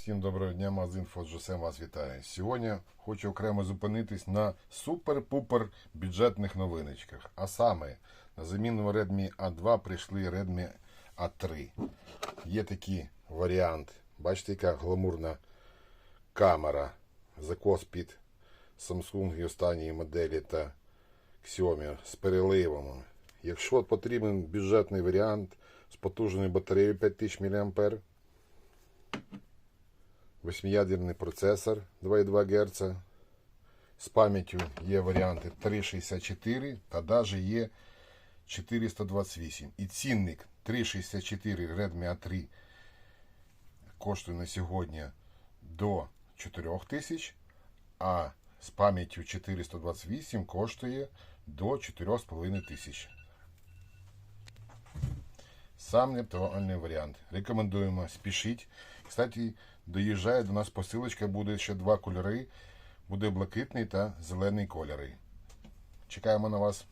Всім доброго дня, магазин Фоджусем вас вітає. Сьогодні хочу окремо зупинитись на супер-пупер бюджетних новиночках. А саме на заміну Redmi A2 прийшли Redmi A3. Є такий варіант. Бачите, яка гламурна камера. Закос під Samsung і останньої моделі та Xiaomi з переливами. Якщо потрібен бюджетний варіант з потужною батареєю 5000 мАh, Восьмиядерний процесор 2,2 Гц. З пам'яттю є варіанти 364 та навіть є 428. І цінник 364 Redmi A3 коштує на сьогодні до 4000, а з пам'яттю 428 коштує до 4,5 тисяч. Сам оптимальный вариант. Рекомендуємо, спішіть. Кстати, доїжджає до нас посилочка, буде ще два кольори. Буде блакитний та зелений кольори. Чекаємо на вас.